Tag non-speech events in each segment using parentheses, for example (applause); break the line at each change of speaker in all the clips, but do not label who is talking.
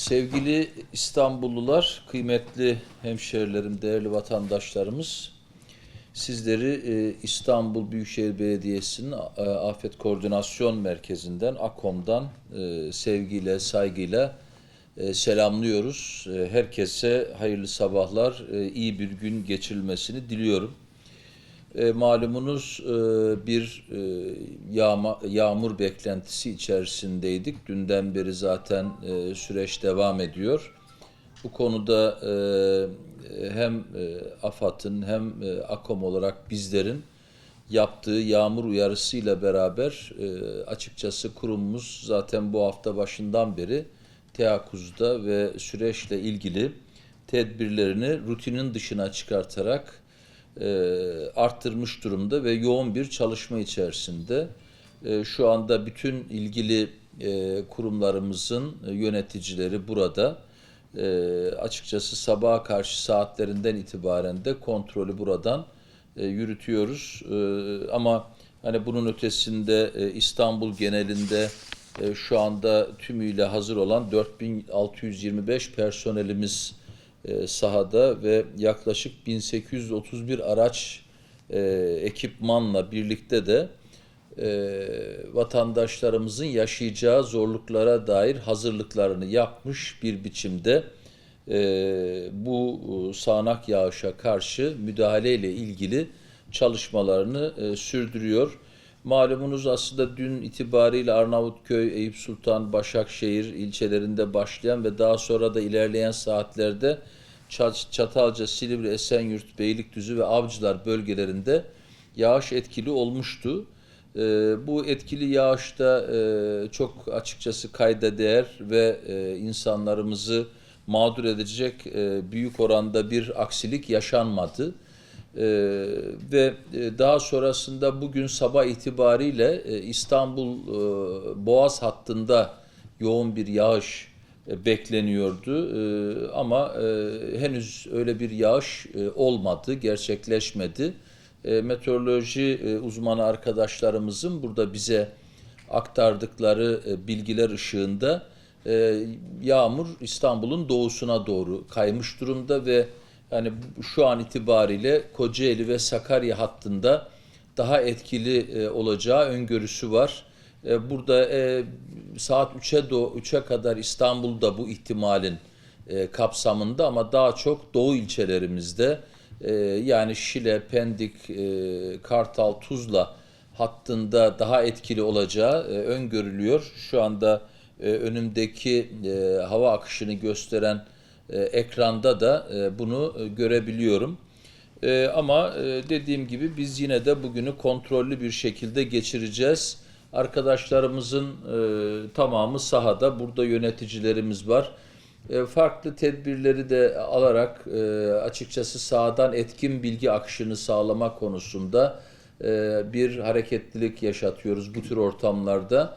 Sevgili İstanbullular, kıymetli hemşehrilerim, değerli vatandaşlarımız, sizleri e, İstanbul Büyükşehir Belediyesi'nin e, Afet Koordinasyon Merkezi'nden, AKOM'dan e, sevgiyle, saygıyla selamlıyoruz. Herkese hayırlı sabahlar, iyi bir gün geçirilmesini diliyorum. E, malumunuz e, bir e, yağma, yağmur beklentisi içerisindeydik. Dünden beri zaten e, süreç devam ediyor. Bu konuda e, hem e, AFAD'ın hem e, AKOM olarak bizlerin yaptığı yağmur uyarısıyla beraber e, açıkçası kurumumuz zaten bu hafta başından beri teyakkuzda ve süreçle ilgili tedbirlerini rutinin dışına çıkartarak e, arttırmış durumda ve yoğun bir çalışma içerisinde. E, şu anda bütün ilgili e, kurumlarımızın e, yöneticileri burada. E, açıkçası sabaha karşı saatlerinden itibaren de kontrolü buradan e, yürütüyoruz. E, ama hani bunun ötesinde e, İstanbul genelinde e, şu anda tümüyle hazır olan 4625 personelimiz e, sahada ve yaklaşık 1831 araç e, ekipmanla birlikte de e, vatandaşlarımızın yaşayacağı zorluklara dair hazırlıklarını yapmış bir biçimde e, bu e, sağanak yağışa karşı müdahaleyle ilgili çalışmalarını e, sürdürüyor. Malumunuz aslında dün itibariyle Arnavutköy, Eyüp Sultan, Başakşehir ilçelerinde başlayan ve daha sonra da ilerleyen saatlerde Çat- Çatalca, Silivri, Esenyurt, Beylikdüzü ve Avcılar bölgelerinde yağış etkili olmuştu. Ee, bu etkili yağışta e, çok açıkçası kayda değer ve e, insanlarımızı mağdur edecek e, büyük oranda bir aksilik yaşanmadı. Ee, ve e, daha sonrasında bugün sabah itibariyle e, İstanbul e, Boğaz hattında yoğun bir yağış e, bekleniyordu. E, ama e, henüz öyle bir yağış e, olmadı, gerçekleşmedi. E, meteoroloji e, uzmanı arkadaşlarımızın burada bize aktardıkları e, bilgiler ışığında e, yağmur İstanbul'un doğusuna doğru kaymış durumda ve yani şu an itibariyle Kocaeli ve Sakarya hattında daha etkili e, olacağı öngörüsü var. E, burada e, saat 3'e do 3'e kadar İstanbul'da bu ihtimalin e, kapsamında ama daha çok doğu ilçelerimizde e, yani Şile, Pendik, e, Kartal, Tuzla hattında daha etkili olacağı e, öngörülüyor. Şu anda e, önümdeki e, hava akışını gösteren e, ekranda da e, bunu e, görebiliyorum. Ama dediğim gibi biz yine de bugünü kontrollü bir şekilde geçireceğiz. Arkadaşlarımızın e, tamamı sahada, burada yöneticilerimiz var. Farklı tedbirleri de alarak açıkçası sahadan etkin bilgi akışını sağlama konusunda bir hareketlilik yaşatıyoruz bu tür ortamlarda.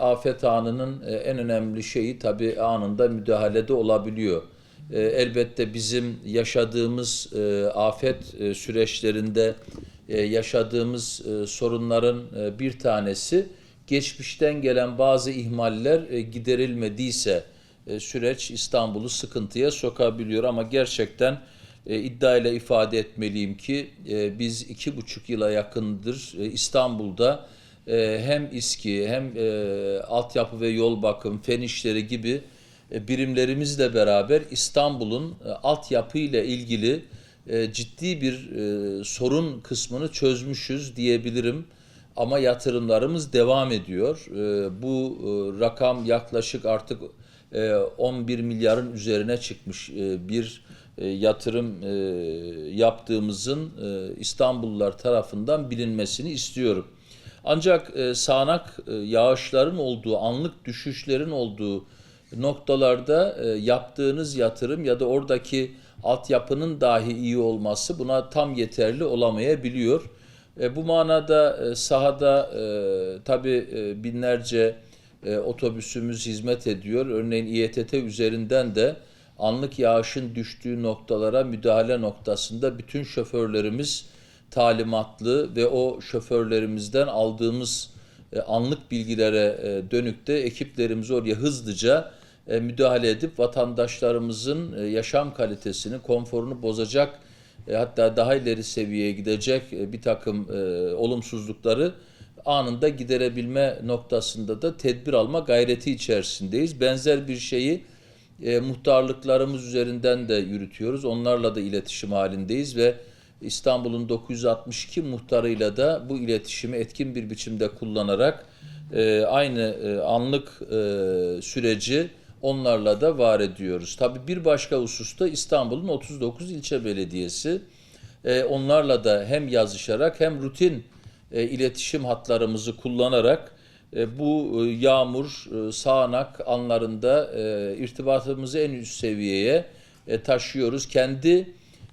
Afet anının en önemli şeyi tabii anında müdahalede olabiliyor. E, elbette bizim yaşadığımız e, afet e, süreçlerinde e, yaşadığımız e, sorunların e, bir tanesi geçmişten gelen bazı ihmaller e, giderilmediyse e, süreç İstanbul'u sıkıntıya sokabiliyor. Ama gerçekten e, iddiayla ifade etmeliyim ki e, biz iki buçuk yıla yakındır e, İstanbul'da e, hem İSKİ hem e, altyapı ve yol bakım, fen işleri gibi birimlerimizle beraber İstanbul'un e, altyapı ile ilgili e, ciddi bir e, sorun kısmını çözmüşüz diyebilirim. Ama yatırımlarımız devam ediyor. E, bu e, rakam yaklaşık artık e, 11 milyarın üzerine çıkmış e, bir e, yatırım e, yaptığımızın e, İstanbullular tarafından bilinmesini istiyorum. Ancak e, sağanak e, yağışların olduğu, anlık düşüşlerin olduğu noktalarda e, yaptığınız yatırım ya da oradaki altyapının dahi iyi olması buna tam yeterli olamayabiliyor. E, bu manada e, sahada e, tabii e, binlerce e, otobüsümüz hizmet ediyor. Örneğin İETT üzerinden de anlık yağışın düştüğü noktalara müdahale noktasında bütün şoförlerimiz talimatlı ve o şoförlerimizden aldığımız e, anlık bilgilere e, dönük de ekiplerimiz oraya hızlıca e, müdahale edip vatandaşlarımızın e, yaşam kalitesini, konforunu bozacak e, hatta daha ileri seviyeye gidecek bir takım olumsuzlukları anında giderebilme noktasında da tedbir alma gayreti içerisindeyiz. Benzer bir şeyi muhtarlıklarımız üzerinden de yürütüyoruz. Onlarla da iletişim halindeyiz ve İstanbul'un 962 muhtarıyla da bu iletişimi etkin bir biçimde kullanarak e, aynı e, anlık e, süreci onlarla da var ediyoruz. Tabii bir başka hususta İstanbul'un 39 ilçe belediyesi e, onlarla da hem yazışarak hem rutin e, iletişim hatlarımızı kullanarak e, bu e, yağmur, e, sağanak anlarında e, irtibatımızı en üst seviyeye e, taşıyoruz. Kendi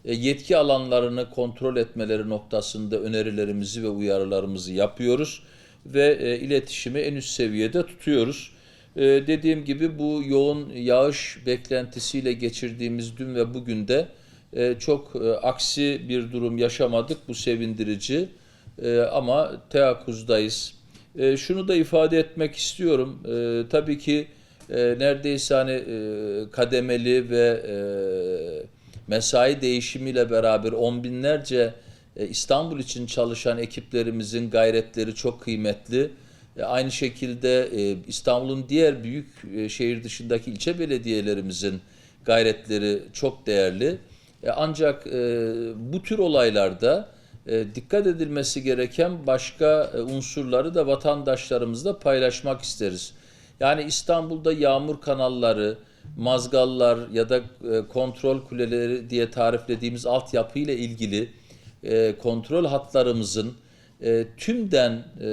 e, yetki alanlarını kontrol etmeleri noktasında önerilerimizi ve uyarılarımızı yapıyoruz ve e, iletişimi en üst seviyede tutuyoruz. E, dediğim gibi bu yoğun yağış beklentisiyle geçirdiğimiz dün ve bugün de e, çok e, aksi bir durum yaşamadık. Bu sevindirici E, ama teyakuzdayız. E, şunu da ifade etmek istiyorum. E, tabii ki e, neredeyse hani e, kademeli ve e, mesai değişimiyle beraber on binlerce e, İstanbul için çalışan ekiplerimizin gayretleri çok kıymetli. E, Aynı şekilde e, İstanbul'un diğer büyük e, şehir dışındaki ilçe belediyelerimizin gayretleri çok değerli. Ancak bu tür olaylarda dikkat edilmesi gereken başka unsurları da vatandaşlarımızla paylaşmak isteriz. Yani İstanbul'da yağmur kanalları, mazgallar ya da kontrol kuleleri diye tariflediğimiz altyapı ile ilgili kontrol hatlarımızın e, tümden e,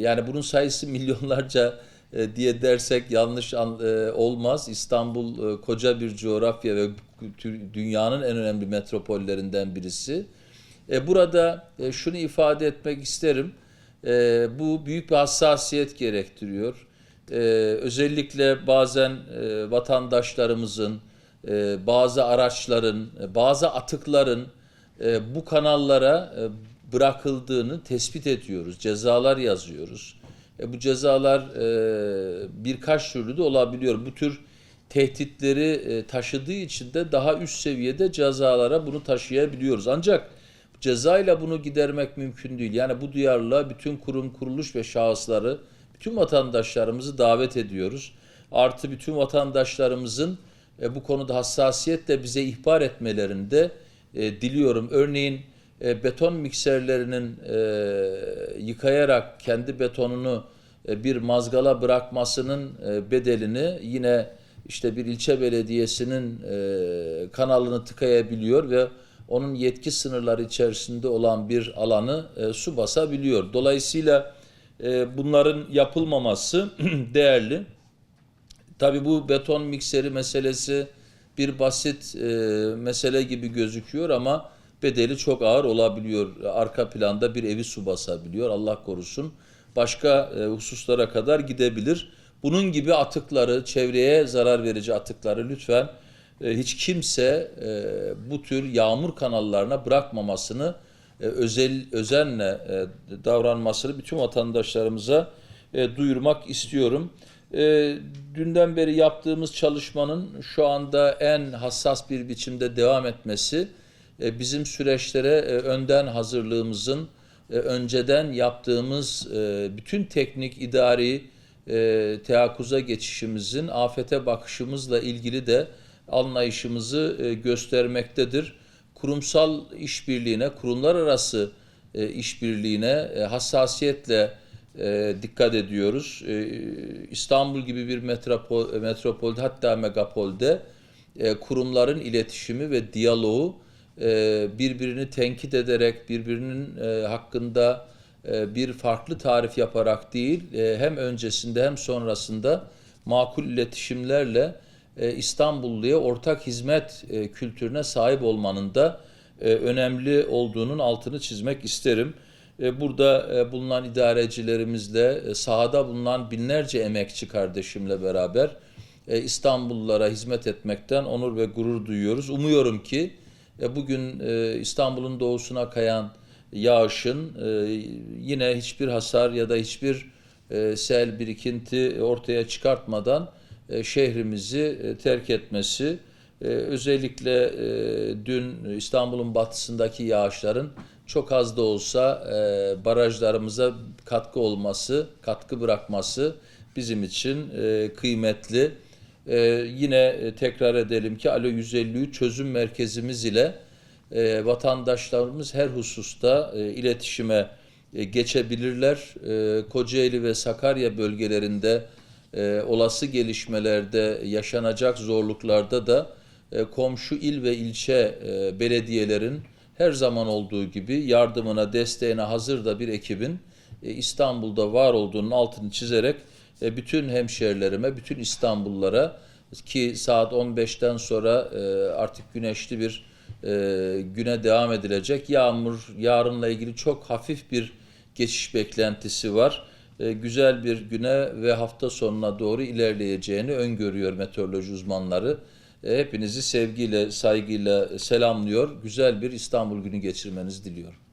yani bunun sayısı (laughs) milyonlarca e, diye dersek yanlış an- e, olmaz. İstanbul e, koca bir coğrafya ve dünyanın en önemli metropollerinden birisi. E, burada e, şunu ifade etmek isterim. E, bu büyük bir hassasiyet gerektiriyor. E, özellikle bazen e, vatandaşlarımızın, e, bazı araçların, e, bazı atıkların e, bu kanallara e, bırakıldığını tespit ediyoruz. Cezalar yazıyoruz. E, bu cezalar e, birkaç türlü de olabiliyor. Bu tür tehditleri e, taşıdığı için de daha üst seviyede cezalara bunu taşıyabiliyoruz. Ancak cezayla bunu gidermek mümkün değil. Yani bu duyarlılığa bütün kurum, kuruluş ve şahısları, bütün vatandaşlarımızı davet ediyoruz. Artı bütün vatandaşlarımızın e, bu konuda hassasiyetle bize ihbar etmelerini de e, diliyorum. Örneğin e, beton mikserlerinin e, yıkayarak kendi betonunu e, bir mazgala bırakmasının e, bedelini yine işte bir ilçe belediyesinin e, kanalını tıkayabiliyor ve onun yetki sınırları içerisinde olan bir alanı e, su basabiliyor. Dolayısıyla e, bunların yapılmaması (clears throat) değerli. Tabii bu beton mikseri meselesi bir basit e, mesele gibi gözüküyor ama bedeli çok ağır olabiliyor. Arka planda bir evi su basabiliyor Allah korusun. Başka e, hususlara kadar gidebilir. Bunun gibi atıkları, çevreye zarar verici atıkları lütfen e, hiç kimse e, bu tür yağmur kanallarına bırakmamasını e, özel özenle e, davranmasını bütün vatandaşlarımıza e, duyurmak istiyorum. E, dünden beri yaptığımız çalışmanın şu anda en hassas bir biçimde devam etmesi e, bizim süreçlere e, önden hazırlığımızın e, önceden yaptığımız bütün teknik idari e, geçişimizin afete bakışımızla ilgili de anlayışımızı göstermektedir. Kurumsal işbirliğine, kurumlar arası işbirliğine hassasiyetle dikkat ediyoruz. İstanbul gibi bir metropol, metropolde hatta megapolde kurumların iletişimi ve diyaloğu e, birbirini tenkit ederek, birbirinin e, hakkında e, bir farklı tarif yaparak değil, hem öncesinde hem sonrasında makul iletişimlerle İstanbulluya ortak hizmet kültürüne sahip olmanın da önemli olduğunun altını çizmek isterim. Burada bulunan idarecilerimizle, sahada bulunan binlerce emekçi kardeşimle beraber e, İstanbullulara hizmet etmekten onur ve gurur duyuyoruz. Umuyorum ki bugün e, İstanbul'un doğusuna kayan yağışın e, yine hiçbir hasar ya da hiçbir e, sel birikinti ortaya çıkartmadan e, şehrimizi e, terk etmesi, e, özellikle e, dün İstanbul'un batısındaki yağışların çok az da olsa e, barajlarımıza katkı olması, katkı bırakması bizim için e, kıymetli. E, yine e, tekrar edelim ki Alo 153 çözüm merkezimiz ile e, vatandaşlarımız her hususta e, iletişime e, geçebilirler. E, Kocaeli ve Sakarya bölgelerinde e, olası gelişmelerde yaşanacak zorluklarda da e, komşu il ve ilçe e, belediyelerin her zaman olduğu gibi yardımına, desteğine hazır da bir ekibin e, İstanbul'da var olduğunun altını çizerek e, bütün hemşerilerime, bütün İstanbullulara ki saat 15'ten sonra e, artık güneşli bir e, güne devam edilecek. Yağmur, yarınla ilgili çok hafif bir geçiş beklentisi var. Güzel bir güne ve hafta sonuna doğru ilerleyeceğini öngörüyor meteoroloji uzmanları. Hepinizi sevgiyle, saygıyla selamlıyor. Güzel bir İstanbul günü geçirmenizi diliyorum.